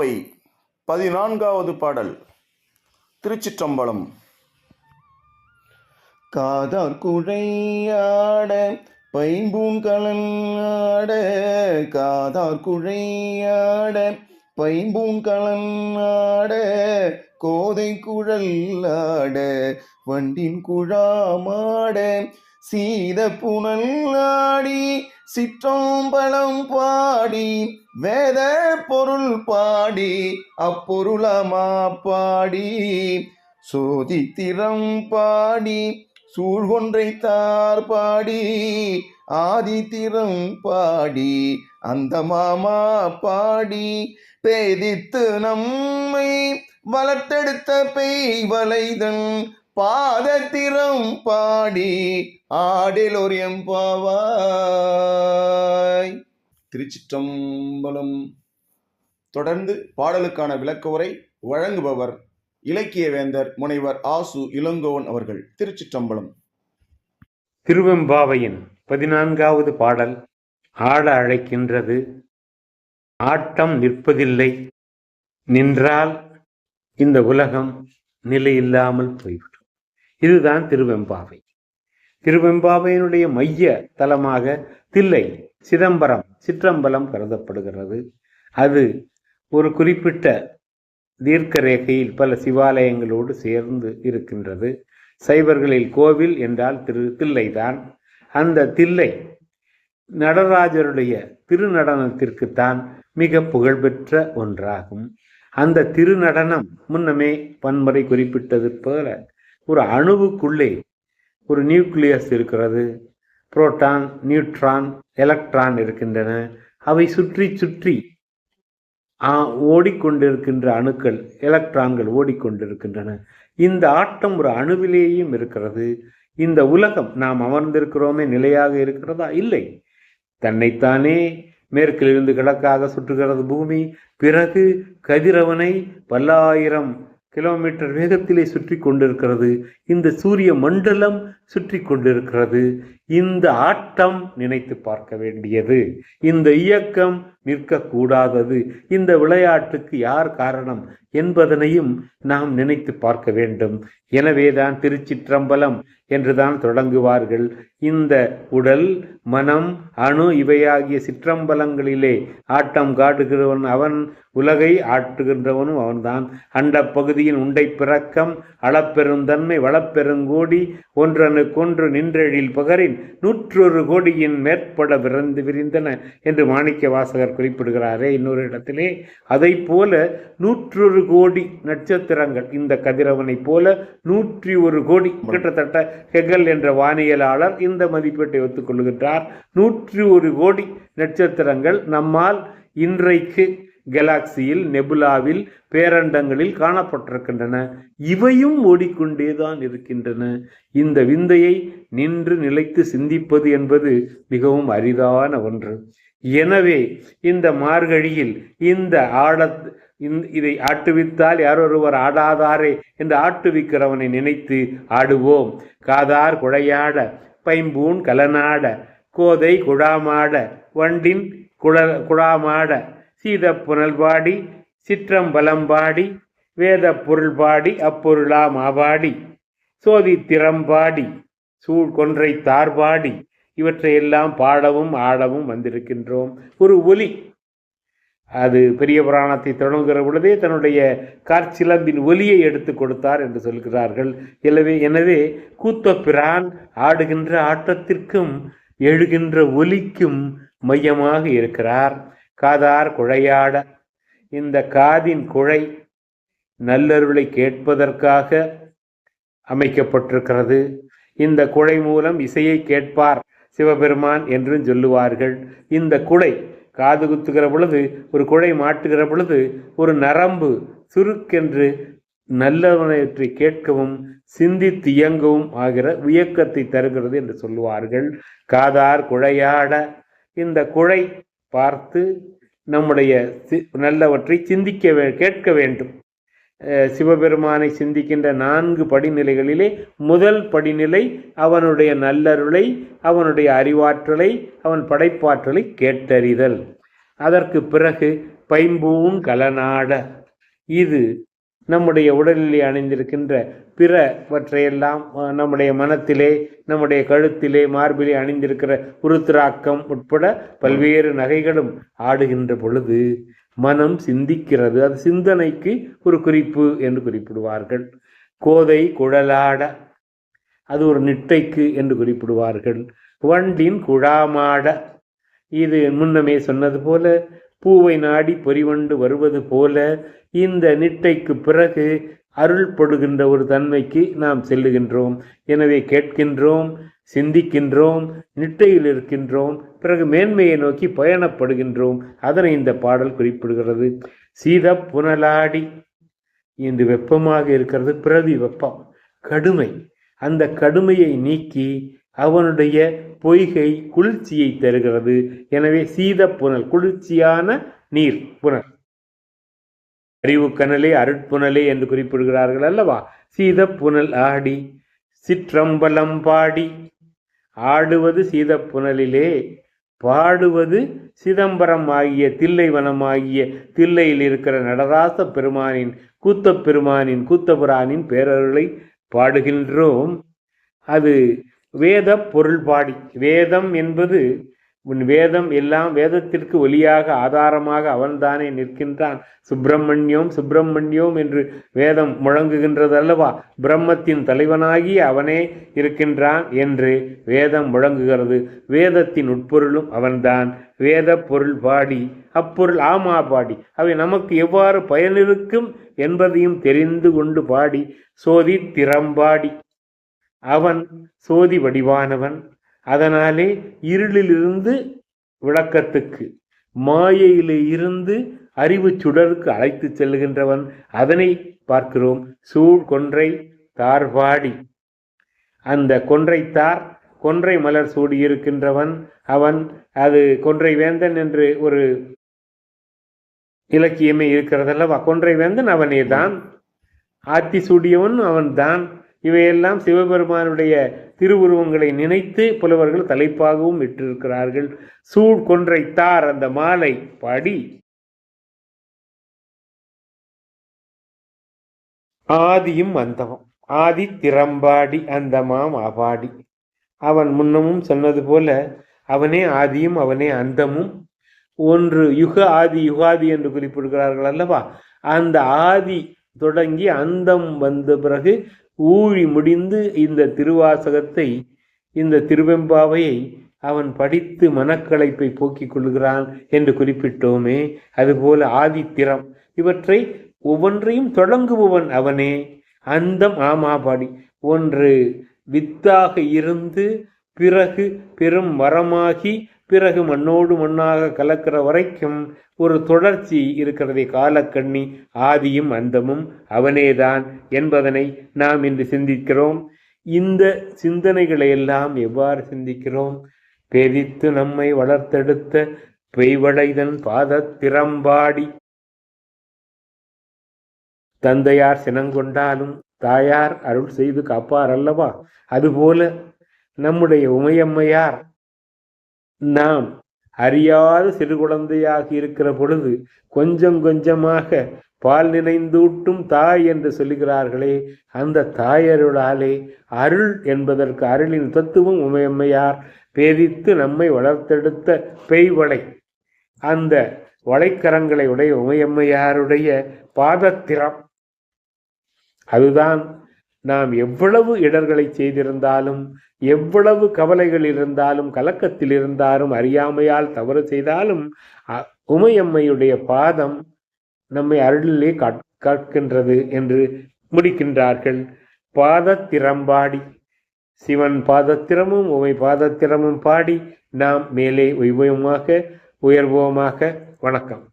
திருப்பாவை பதினான்காவது பாடல் திருச்சிற்றம்பலம். காதார் குழையாட பைம்பூன்கலன் ஆட காதார் குழையாட பைம்பூன்கலன் ஆட கோதை குழல் ஆட வண்டின் குழாமாட சீத புனல் ஆடி சிற்றம்பலம் பாடி வேத பொருள் பாடி அப்பொருளமா பாடி சோதித்திரம் பாடி சூழ்கொன்றை தார் பாடி ஆதித்திரம் பாடி அந்த மாமா பாடி பேதித்து நம்மை வளர்த்தெடுத்த பெய் வளைதன் பாதத்திரம் பாடி ஆடிலோர் எம்பாவாய் திருச்சிற்றம்பலம். தொடர்ந்து பாடலுக்கான விளக்க உரை வழங்குபவர் இலக்கிய வேந்தர் முனைவர் ஆசு இளங்கோவன் அவர்கள் திருச்சிற்றம்பலம். திருவெம்பாவையின் பதினான்காவது பாடல் ஆட அழைக்கின்றது. ஆட்டம் நிற்பதில்லை. நின்றால் இந்த உலகம் நிலையில்லாமல் போய்விடும். இதுதான் திருவெம்பாவை. திருவெம்பாவையினுடைய மைய தலமாக தில்லை சிதம்பரம் சிற்றம்பலம் கருதப்படுகிறது. அது ஒரு குறிப்பிட்ட தீர்க்க ரேகையில் பல சிவாலயங்களோடு சேர்ந்து இருக்கின்றது. சைவர்களில் கோவில் என்றால் திரு தில்லைதான். அந்த தில்லை நடராஜருடைய திருநடனத்திற்குத்தான் மிக புகழ்பெற்ற ஒன்றாகும். அந்த திருநடனம் முன்னமே பன்முறை குறிப்பிட்டது போல ஒரு அணுவுக்குள்ளே ஒரு நியூக்ளியஸ் இருக்கிறது. புரோட்டான் நியூட்ரான் எலக்ட்ரான் இருக்கின்றன. அவை சுற்றி சுற்றி ஓடிக்கொண்டிருக்கின்ற அணுக்கள் எலக்ட்ரான்கள் ஓடிக்கொண்டிருக்கின்றன. இந்த ஆட்டம் ஒரு அணுவிலேயும் இருக்கிறது. இந்த உலகம் நாம் அமர்ந்திருக்கிறோமே நிலையாக இருக்கிறதா? இல்லை. தன்னைத்தானே மேற்கிலிருந்து கிழக்காக சுற்றுகிறது பூமி. பிறகு கதிரவனை பல்லாயிரம் கிலோமீட்டர் வேகத்திலே சுற்றி கொண்டிருக்கிறது. இந்த சூரிய மண்டலம் சுற்றி கொண்டிருக்கிறது. இந்த ஆட்டம் நினைத்து பார்க்க வேண்டியது. இந்த இயக்கம் நிற்கக்கூடாதது. இந்த விளையாட்டுக்கு யார் காரணம் என்பதனையும் நாம் நினைத்து பார்க்க வேண்டும். எனவேதான் திருச்சிற்றம்பலம் என்றுதான் தொடங்குவார்கள். இந்த உடல் மனம் அணு இவையாகிய சிற்றம்பலங்களிலே ஆட்டம் காட்டுகிறவன் அவன் உலகை ஆட்டுகின்றவனும் அவன்தான். அண்ட பகுதியின் உண்டை பிறக்கம் அளப்பெருந்தன்மை வளப்பெருங்கோடி ஒன்றனு கொன்று நின்றெழில் பகரின் நூற்றொரு கோடியின் மேற்பட விரந்து விரிந்தன என்று மாணிக்க வாசகர் குறிப்பிடுகிறாரே இன்னொரு இடத்திலே. அதை போல நூற்றொரு கோடி நட்சத்திரங்கள் இந்த கதிரவனைப் போல நூற்றி ஒரு கோடி கிட்டத்தட்ட ஹெகல் என்ற வானியலாளர் இந்த மதிப்பீட்டை ஒத்துக்கொள்கின்றார் நூற்றி ஒரு கோடி நட்சத்திரங்கள் நம்மால் இன்றைக்கு கெலாக்சியில் நெபுலாவில் பேரண்டங்களில் காணப்பட்டிருக்கின்றன. இவையும் ஓடிக்கொண்டேதான் இருக்கின்றன. இந்த விந்தையை நின்று நிலைத்து சிந்திப்பது என்பது மிகவும் அரிதான ஒன்று. எனவே இந்த மார்கழியில் இந்த ஆட இதை ஆட்டுவித்தால் யாரொருவர் ஆடாதாரே என்று ஆட்டுவிக்கிறவனை நினைத்து ஆடுவோம். காதார் குழையாட பைம்பூன் கலனாட கோதை குழாமாட வண்டின் குழ குழாமாட சீத புனல்பாடி சிற்றம்பலம்பாடி வேத பொருள்பாடி அப்பொருளா மாபாடி சோதி திறம்பாடி சூழ் கொன்றை தார்பாடி இவற்றையெல்லாம் பாடவும் ஆடவும் வந்திருக்கின்றோம். ஒரு ஒலி. அது பெரிய புராணத்தை தொடங்குகிற பொழுதே தன்னுடைய காற்சிலம்பின் ஒலியை எடுத்து கொடுத்தார் என்று சொல்கிறார்கள். எனவே எனவே கூத்த பிரான் ஆடுகின்ற ஆட்டத்திற்கும் எழுகின்ற ஒலிக்கும் மையமாக இருக்கிறார். காதார் குழையாட இந்த காதின் குழை நல்லருளை கேட்பதற்காக அமைக்கப்பட்டிருக்கிறது. இந்த குழை மூலம் இசையை கேட்பார். சிவபெருமான் என்றும் சொல்லுவார்கள். இந்த குழை காது குத்துகிற பொழுது ஒரு குழை மாட்டுகிற பொழுது ஒரு நரம்பு சுருக்கென்று நல்லவனவற்றை கேட்கவும் சிந்தித்து இயங்கவும் ஆகிற வியக்கத்தை தருகிறது என்று சொல்லுவார்கள். காதார் குழையாட இந்த குழை பார்த்து நம்முடைய சி- நல்லவற்றை சிந்திக்க வே கேட்க வேண்டும். சிவபெருமானை சிந்திக்கின்ற நான்கு படிநிலைகளிலே முதல் படிநிலை அவனுடைய நல்லருளை அவனுடைய அறிவாற்றலை அவன் படைப்பாற்றலை கேட்டறிதல். அதற்கு பிறகு பைம்பூன் கலநாட. இது நம்முடைய உடலிலே அணிந்திருக்கின்ற பிறவற்றையெல்லாம் நம்முடைய மனத்திலே நம்முடைய கழுத்திலே மார்பிலே அணிந்திருக்கிற உருத்திராக்கம் உட்பட பல்வேறு நகைகளும் ஆடுகின்ற பொழுது மனம் சிந்திக்கிறது. அது சிந்தனைக்கு ஒரு குறிப்பு என்று குறிப்பிடுவார்கள். கோதை குழலாட அது ஒரு நிட்டைக்கு என்று குறிப்பிடுவார்கள். வண்டின் குழாமாட இது முன்னமே சொன்னது போல பூவை நாடி பொறிவண்டு வருவது போல இந்த நிட்டைக்கு பிறகு அருள்படுகின்ற ஒரு தன்மைக்கு நாம் செல்லுகின்றோம். எனவே கேட்கின்றோம் சிந்திக்கின்றோம் நிட்டையில் இருக்கின்றோம் பிறகு மேன்மையை நோக்கி பயணப்படுகின்றோம். அதனை இந்த பாடல் குறிப்பிடுகிறது. சீத புனலாடி இன்று வெப்பமாக இருக்கிறது பிறவி வெப்பம் கடுமை. அந்த கடுமையை நீக்கி அவனுடைய பொய்கை குளிர்ச்சியை தருகிறது. எனவே சீத புனல் குளிர்ச்சியான நீர் புனல். அறிவு கனலே அருட்புனலே என்று குறிப்பிடுகிறார்கள் அல்லவா? சீத புனல் ஆடி சிற்றம்பலம் பாடி ஆடுவது சீத புனலிலே பாடுவது சிதம்பரம் ஆகிய தில்லைவனம் ஆகிய தில்லையில் இருக்கிற நடராச பெருமானின் கூத்தப்பெருமானின் கூத்தபுரானின் பேரருளை பாடுகின்றோம். அது வேத பொருள் பாடி வேதம் என்பது உன் வேதம் எல்லாம் வேதத்திற்கு ஒளியாக ஆதாரமாக அவன்தானே நிற்கின்றான். சுப்பிரமணியம் சுப்பிரமணியம் என்று வேதம் முழங்குகின்றது அல்லவா பிரம்மத்தின் தலைவனாகி அவனே இருக்கின்றான் என்று வேதம் முழங்குகிறது. வேதத்தின் உட்பொருளும் அவன்தான். வேத பொருள் பாடி அப்பொருள் ஆமா பாடி. அவை நமக்கு எவ்வாறு பயனிருக்கும் என்பதையும் தெரிந்து கொண்டு பாடி சோதி திறம்பாடி. அவன் சோதி வடிவானவன். அதனாலே இருளிலிருந்து விளக்கத்துக்கு மாயையிலே இருந்து அறிவு சுடருக்கு அழைத்து செல்லுகின்றவன் அதனை பார்க்கிறோம். சூழ் கொன்றை தார்பாடி அந்த கொன்றை தார் கொன்றை மலர் சூடியிருக்கின்றவன் அவன் அது கொன்றை வேந்தன் என்று ஒரு இலக்கியமே இருக்கிறதல்லவா? கொன்றை வேந்தன் அவனே தான் ஆத்தி சூடியவன் அவன்தான். இவையெல்லாம் சிவபெருமானுடைய திருவுருவங்களை நினைத்து புலவர்கள் தலைப்பாகவும் விட்டிருக்கிறார்கள் சூழ் கொன்றை தார் அந்த மாலை பாடி. ஆதியும் அந்தமும் ஆதி திறம்பாடி அந்தமாம் அபாடி. அவன் முன்னமும் சொன்னது போல அவனே ஆதியும் அவனே அந்தமும். ஒன்று யுக ஆதி யுகாதி என்று குறிப்பிடுகிறார்கள் அல்லவா? அந்த ஆதி தொடங்கி அந்தம் வந்த பிறகு ஊழி முடிந்து இந்த திருவாசகத்தை இந்த திருவெம்பாவையை அவன் படித்து மனக்களைப்பை போக்கிக் கொள்கிறான் என்று குறிப்பிட்டோமே. அதுபோல ஆதித்திரம். இவற்றை ஒவ்வொன்றையும் தொடங்குபவன் அவனே. அந்தம் ஆமாபாடி. ஒன்று வித்தாக இருந்து பிறகு பெரும் மரமாகி பிறகு மண்ணோடு மண்ணாக கலக்கிற வரைக்கும் ஒரு தொடர்ச்சி இருக்கிறதே காலக்கண்ணி. ஆதியும் அந்தமும் அவனேதான் என்பதனை நாம் இன்று சிந்திக்கிறோம். இந்த சிந்தனைகளை எல்லாம் எவ்வாறு சிந்திக்கிறோம்? பெரித்து நம்மை வளர்த்தெடுத்த பெய்வளைதன் பாதத் திறம்பாடி. தந்தையார் சினங்கொண்டாலும் தாயார் அருள் செய்து காப்பார் அல்லவா? அதுபோல நம்முடைய உமையம்மையார் நாம் அறியாத சிறு குழந்தையாக இருக்கிற பொழுது கொஞ்சம் கொஞ்சமாக பால் நினைந்தூட்டும் தாய் என்று சொல்லுகிறார்களே அந்த தாயருளாலே அருள் என்பதற்கு அருளின் தத்துவம் உமையம்மையார் பேதித்து நம்மை வளர்த்தெடுத்த பெய்வளை அந்த வளைக்கரங்களை உடைய உமையம்மையாருடைய பாதத்திரம். அதுதான் நாம் எவ்வளவு இடர்களை செய்திருந்தாலும் எவ்வளவு கவலைகள் இருந்தாலும் கலக்கத்தில் இருந்தாலும் அறியாமையால் தவறு செய்தாலும் உமையம்மையுடைய பாதம் நம்மை அருளிலே காட்- காட்கின்றது என்று முடிக்கின்றார்கள். பாதத்திறம்பாடி சிவன் பாதத்திரமும் உமை பாதத்திரமும் பாடி நாம் மேலே உய்வோமாக உயர்வோமாக. வணக்கம்.